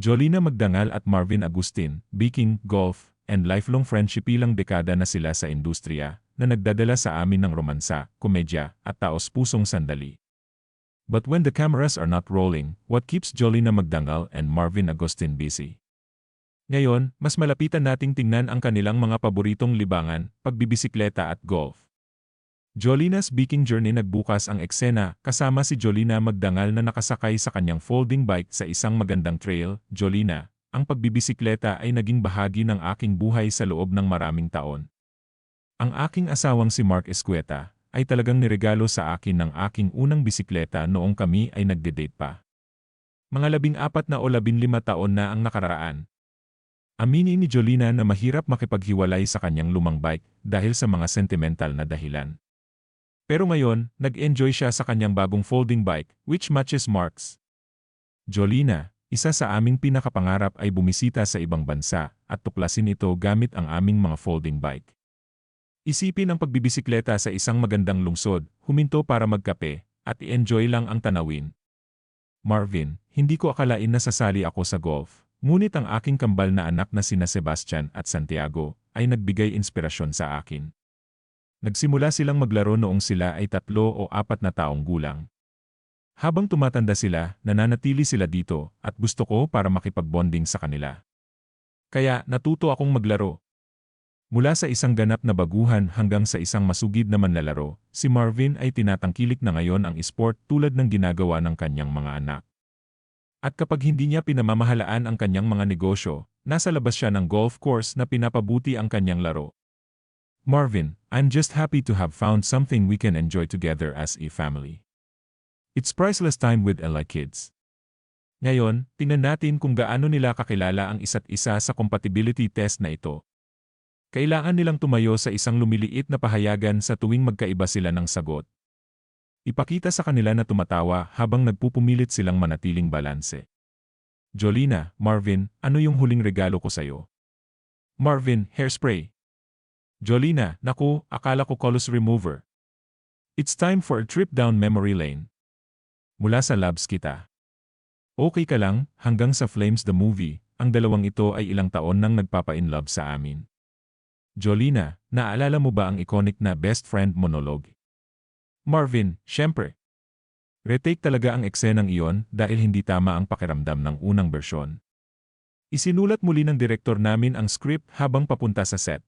Jolina Magdangal at Marvin Agustin, Biking, Golf, and lifelong friendship ilang dekada na sila sa industriya, na nagdadala sa amin ng romansa, komedya, at taos-pusong sandali. But when the cameras are not rolling, what keeps Jolina Magdangal and Marvin Agustin busy? Ngayon, mas malapitan nating tingnan ang kanilang mga paboritong libangan, pagbibisikleta at golf. Jolina's Biking Journey nagbukas ang eksena kasama si Jolina Magdangal na nakasakay sa kanyang folding bike sa isang magandang trail. Jolina, ang pagbibisikleta ay naging bahagi ng aking buhay sa loob ng maraming taon. Ang aking asawang si Mark Escueta ay talagang niregalo sa akin ng aking unang bisikleta noong kami ay nagde-date pa. Mga labing apat na o labing lima taon na ang nakaraan. Aminin ni Jolina na mahirap makipaghiwalay sa kanyang lumang bike dahil sa mga sentimental na dahilan. Pero ngayon, nag-enjoy siya sa kanyang bagong folding bike, which matches Mark's. Jolina, isa sa aming pinakapangarap ay bumisita sa ibang bansa at tuklasin ito gamit ang aming mga folding bike. Isipin ang pagbibisikleta sa isang magandang lungsod, huminto para magkape, at i-enjoy lang ang tanawin. Marvin, hindi ko akalain na sasali ako sa golf, ngunit ang aking kambal na anak na sina Sebastian at Santiago ay nagbigay inspirasyon sa akin. Nagsimula silang maglaro noong sila ay tatlo o apat na taong gulang. Habang tumatanda sila, nananatili sila dito at gusto ko para makipagbonding sa kanila. Kaya natuto akong maglaro. Mula sa isang ganap na baguhan hanggang sa isang masugid na manlalaro, si Marvin ay tinatangkilik na ngayon ang esport tulad ng ginagawa ng kanyang mga anak. At kapag hindi niya pinamamahalaan ang kanyang mga negosyo, nasa labas siya ng golf course na pinapabuti ang kanyang laro. Marvin, I'm just happy to have found something we can enjoy together as a family. It's priceless time with Ella kids. Ngayon, tingnan natin kung gaano nila kakilala ang isa't isa sa compatibility test na ito. Kailangan nilang tumayo sa isang lumiliit na pahayagan sa tuwing magkaiba sila ng sagot. Ipakita sa kanila na tumatawa habang nagpupumilit silang manatiling balanse. Jolina, Marvin, ano yung huling regalo ko sa'yo? Marvin, hairspray. Jolina, naku, akala ko colors remover. It's time for a trip down memory lane. Mula sa labs kita. Okay ka lang, hanggang sa Flames the movie, ang dalawang ito ay ilang taon nang nagpapa-in love sa amin. Jolina, naalala mo ba ang iconic na best friend monologue? Marvin, syempre. Retake talaga ang eksenang iyon dahil hindi tama ang pakiramdam ng unang bersyon. Isinulat muli ng direktor namin ang script habang papunta sa set.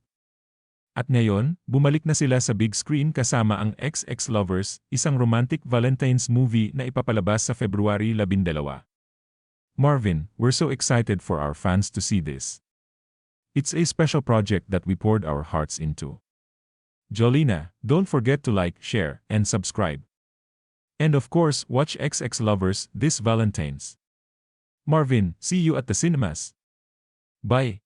At ngayon, bumalik na sila sa big screen kasama ang XX Lovers, isang romantic Valentine's movie na ipapalabas sa February 12. Marvin, we're so excited for our fans to see this. It's a special project that we poured our hearts into. Jolina, don't forget to like, share, and subscribe. And of course, watch XX Lovers this Valentine's. Marvin, see you at the cinemas. Bye.